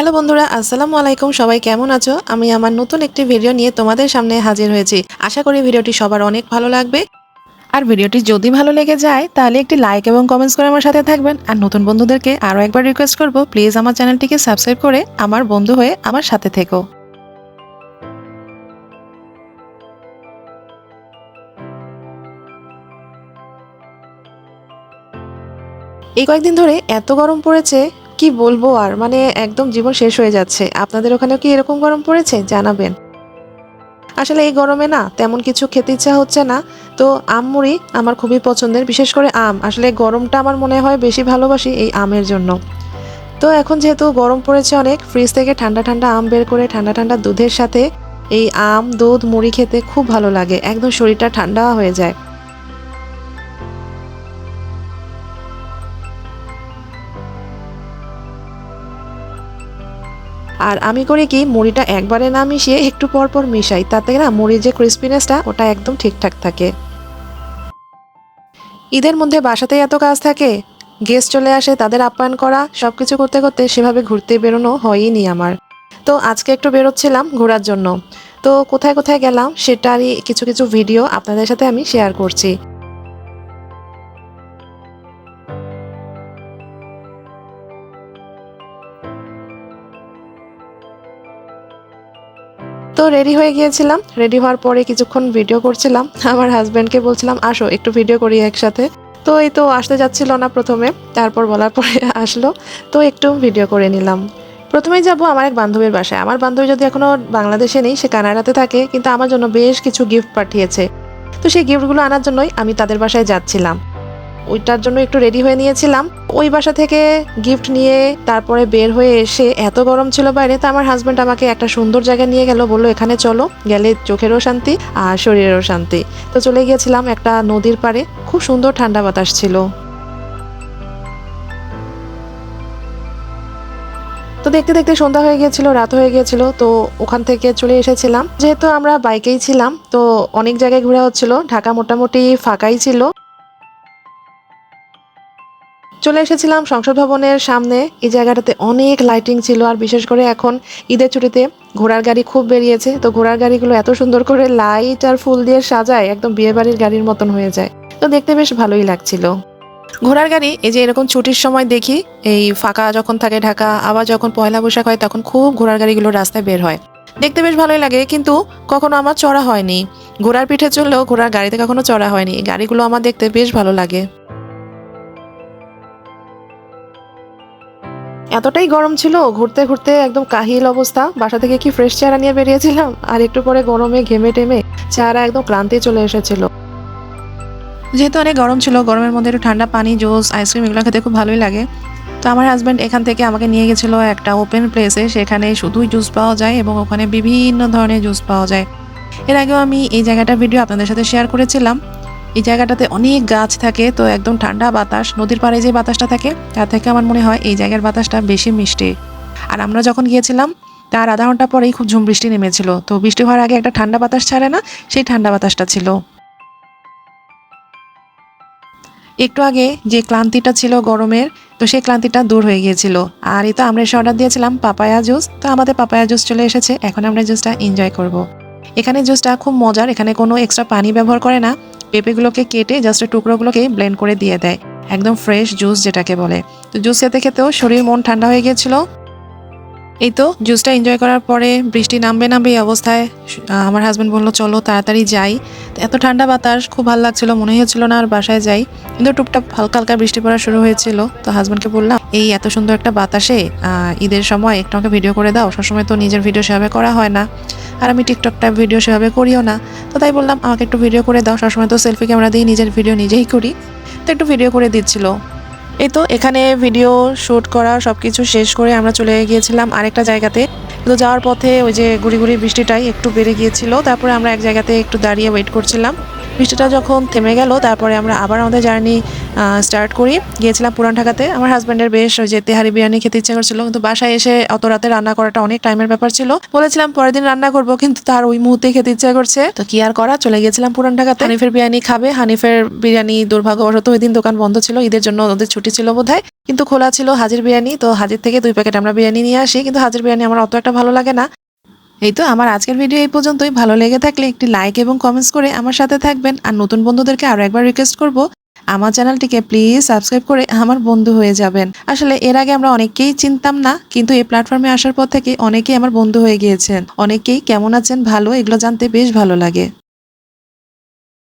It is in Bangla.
হ্যালো বন্ধুরা, আসসালামু আলাইকুম। সবাই কেমন আছো? আমি আমার নতুন একটি ভিডিও নিয়ে তোমাদের সামনে হাজির হয়েছি। আশা করি ভিডিওটি সবার অনেক ভালো লাগবে। আর ভিডিওটি যদি ভালো লেগে যায়, তাহলে একটি লাইক এবং কমেন্টস করে আমার সাথে থাকবেন। আর নতুন বন্ধুদেরকে আরও একবার রিকোয়েস্ট করব প্লিজ আমার চ্যানেলটিকে সাবস্ক্রাইব করে আমার বন্ধু হয়ে আমার সাথে থেকো। এই কয়েকদিন ধরে এত গরম পড়েছে কি বলব আর? মানে একদম জীবন শেষ হয়ে যাচ্ছে। আপনাদের ওখানেও কি এরকম গরম পড়েছে? জানাবেন। আসলে এই গরমে না তেমন কিছু খেতে ইচ্ছা হচ্ছে না। তো আম মুড়ি আমার খুবই পছন্দের, বিশেষ করে আম। আসলে গরমটা আমার মনে হয় বেশি ভালোবাসি এই আমের জন্য। তো এখন যেহেতু গরম পড়েছে অনেক ফ্রিজ থেকে ঠান্ডা ঠান্ডা আম বের করে ঠান্ডা ঠান্ডা দুধের সাথে এই আম, দুধ, মুড়ি খেতে খুব ভালো লাগে। একদম শরীরটা ঠান্ডা হয়ে যায়। আর আমি করি কি, মুড়িটা একবারে না মিশিয়ে একটু পর পর মিশাই, তাতে না মুড়ির যে ক্রিস্পিনেসটা ওটা একদম ঠিকঠাক থাকে। ঈদের মধ্যে বাসাতেই এত কাজ থাকে। গেস্ট চলে আসে, তাদের আপ্যায়ন করা সব কিছু করতে করতে সেভাবে ঘুরতে বেরোনো হয়ই আমার। তো আজকে একটু বেরোচ্ছিলাম ঘোরার জন্য। তো কোথায় কোথায় গেলাম, সেটারই কিছু কিছু ভিডিও আপনাদের সাথে আমি শেয়ার করছি। তো রেডি হয়ে গিয়েছিলাম। রেডি হওয়ার পরে কিছুক্ষণ ভিডিও করছিলাম। আমার হাজব্যান্ডকে বলছিলাম, আসো, একটু ভিডিও করি একসাথে। তো এই তো আসতে যাচ্ছিল না প্রথমে। তারপর বলার পরে আসলো। তো একটু ভিডিও করে নিলাম। প্রথমেই যাব আমার এক বান্ধবীর বাসায়। আমার বান্ধবী যদি এখনও বাংলাদেশে নেই, সে কানাডাতে থাকে, কিন্তু আমার জন্য বেশ কিছু গিফট পাঠিয়েছে। তো সেই গিফটগুলো আনার জন্যই আমি তাদের বাসায় যাচ্ছিলাম। ওইটার জন্য একটু রেডি হয়ে নিয়েছিলাম। ওই বাসা থেকে গিফট নিয়ে তারপরে বের হয়ে এসে এত গরম ছিল বাইরে, তো আমার হাজব্যান্ড আমাকে একটা সুন্দর জায়গায় নিয়ে গেল, বলল, এখানে চলো, গেলে চোখেরও শান্তি আর শরীরেরও শান্তি। তো চলে গিয়েছিলাম একটা নদীর পাড়ে, খুব সুন্দর ঠান্ডা বাতাস ছিল। তো দেখতে দেখতে সন্ধ্যা হয়ে গিয়েছিল, রাত হয়ে গিয়েছিল, তো ওখান থেকে চলে এসেছিলাম। যেহেতু আমরা বাইকেই ছিলাম, তো অনেক জায়গায় ঘোরা হচ্ছিল, ঢাকা মোটামুটি ফাঁকাই ছিল। চলে এসেছিলাম সংসদ ভবনের সামনে। এই জায়গাটাতে অনেক লাইটিং ছিল আর বিশেষ করে এখন ঈদের ছুটিতে ঘোড়ার গাড়ি খুব বেরিয়েছে। তো ঘোড়ার গাড়িগুলো এত সুন্দর করে লাইট আর ফুল দিয়ে সাজায়, একদম বিয়ে বাড়ির গাড়ির মতন হয়ে যায়। তো দেখতে বেশ ভালোই লাগছিল। ঘোড়ার গাড়ি, এই যে এরকম ছুটির সময় দেখি, এই ফাঁকা যখন থাকে ঢাকা, আবার যখন পয়লা বৈশাখ হয় তখন খুব ঘোড়ার গাড়িগুলো রাস্তায় বের হয়। দেখতে বেশ ভালোই লাগে, কিন্তু কখনো আমার চড়া হয়নি। ঘোড়ার পিঠে চললেও ঘোড়ার গাড়িতে কখনো চড়া হয়নি। গাড়িগুলো আমার দেখতে বেশ ভালো লাগে। এতটাই গরম ছিল, ঘুরতে ঘুরতে একদম কাহিল অবস্থা। বাসা থেকে কি ফ্রেশ চেহারা নিয়ে বেরিয়েছিলাম? আর একটু পরে গরমে ঘেমে টেমে চেহারা একদম ক্লান্তি চলে এসেছিল। যেহেতু অনেক গরম ছিল, গরমের মধ্যে একটু ঠান্ডা, পানি, জুস আইসক্রিম এগুলো খেতে খুব ভালোই লাগে। তো আমার হাজব্যান্ড এখান থেকে আমাকে নিয়ে গেছিল একটা ওপেন প্লেসে সেখানে শুধুই জুস পাওয়া যায় এবং ওখানে বিভিন্ন ধরনের জুস পাওয়া যায়। এর আগেও আমি এই জায়গাটার ভিডিও আপনাদের সাথে শেয়ার করেছিলাম। এই জায়গাটাতে অনেক গাছ থাকে, তো একদম ঠান্ডা বাতাস, নদীর পাড়ে যে বাতাসটা থাকে, তার থেকে আমার মনে হয় এই জায়গার বাতাসটা বেশি মিষ্টি। আর আমরা যখন গিয়েছিলাম, তার আধা ঘণ্টা পরেই খুব ঝুম বৃষ্টি নেমেছিল, তো বৃষ্টি হওয়ার আগে একটা ঠান্ডা বাতাস ছাড়ে না, সেই ঠান্ডা বাতাসটা ছিল। একটু আগে যে ক্লান্তিটা ছিল গরমের, তো সেই ক্লান্তিটা দূর হয়ে গিয়েছিল। আর এই তো আমরা এসে অর্ডার দিয়েছিলাম পাপায়া জুস, তো আমাদের পাপায়া জুস চলে এসেছে, এখন আমরা জুসটা এনজয় করব। এখানে জুসটা খুব মজার, এখানে কোনো এক্সট্রা পানি ব্যবহার করে না পেঁপেগুলোকে কেটে জাস্ট টুকরোগুলোকে ব্লেন্ড করে দিয়ে দেয়। একদম ফ্রেশ জুস যেটাকে বলে। তো জুস খেতে খেতেও শরীর মন ঠান্ডা হয়ে গিয়েছিল। এই তো জুসটা এনজয় করার পরে বৃষ্টি নামবে নামবে এই অবস্থায়। আমার হাজব্যান্ড বলল, চলো তাড়াতাড়ি যাই। এত ঠান্ডা বাতাস, খুব ভালো লাগছিল মনে হয়েছিল না আর বাসায় যাই। কিন্তু টুকটাক হালকা হালকা বৃষ্টি পড়া শুরু হয়েছিল। তো হাজব্যান্ডকে বললাম, এই এত সুন্দর একটা বাতাসে ঈদের সময় একটু আমাকে ভিডিও করে দাও। সবসময় তো নিজের ভিডিও সেভাবে করা হয় না। আর আমি টিকটকটা ভিডিও সেভাবে করিও না। তো তাই বললাম, আমাকে একটু ভিডিও করে দাও। সবসময় তো সেলফি ক্যামেরা দিয়ে নিজের ভিডিও নিজেই করি। তো একটু ভিডিও করে দিচ্ছিল। এই তো এখানে ভিডিও শ্যুট করা সব কিছু শেষ করে আমরা চলে গিয়েছিলাম আরেকটা জায়গাতে। তো যাওয়ার পথে ওই যে গুড়ি গুড়ি বৃষ্টিটাই একটু বেড়ে গিয়েছিল, তারপরে আমরা এক জায়গাতে একটু দাঁড়িয়ে ওয়েট করছিলাম। বৃষ্টিটা যখন থেমে গেল, তারপরে আমরা আবার আমাদের জার্নি স্টার্ট করি। গিয়েছিলাম পুরান ঢাকাতে। আমার হাজব্যান্ডের বেশ ওই যে তেহারি বিরিয়ানি খেতে ইচ্ছে করছিল, কিন্তু বাসায় এসে অত রাতে রান্না করাটা অনেক টাইমের ব্যাপার ছিল। বলেছিলাম পরের দিন রান্না করব, কিন্তু তার ওই মুহূর্তে খেতে ইচ্ছে করছে। তো কি আর করা? চলে গেছিলাম পুরান ঢাকাতে। হানিফের বিরিয়ানি খাবে। হানিফের বিরিয়ানি দুর্ভাগ্যবশত ওই দিন দোকান বন্ধ ছিল, ঈদের জন্য ওদের ছুটি ছিল বোধহয়। কিন্তু খোলা ছিল হাজির বিরিয়ানি, তো হাজির থেকে দুই প্যাকেট আমরা বিরিয়ানি নিয়ে আসি। কিন্তু হাজির বিরিয়ানি আমার অত একটা ভালো লাগে না। এই তো, আমার আজকের ভিডিও এই পর্যন্তই। ভালো লেগে থাকলে একটি লাইক এবং কমেন্টস করে আমার সাথে থাকবেন। আর নতুন বন্ধুদেরকে আরও একবার রিকোয়েস্ট করব, আমার চ্যানেলটিকে প্লিজ সাবস্ক্রাইব করে আমার বন্ধু হয়ে যাবেন। আসলে এর আগে আমরা অনেকেই চিনতাম না, কিন্তু এই প্ল্যাটফর্মে আসার পর থেকে অনেকেই আমার বন্ধু হয়ে গিয়েছেন। অনেকেই কেমন আছেন, ভালো, এগুলো জানতে বেশ ভালো লাগে।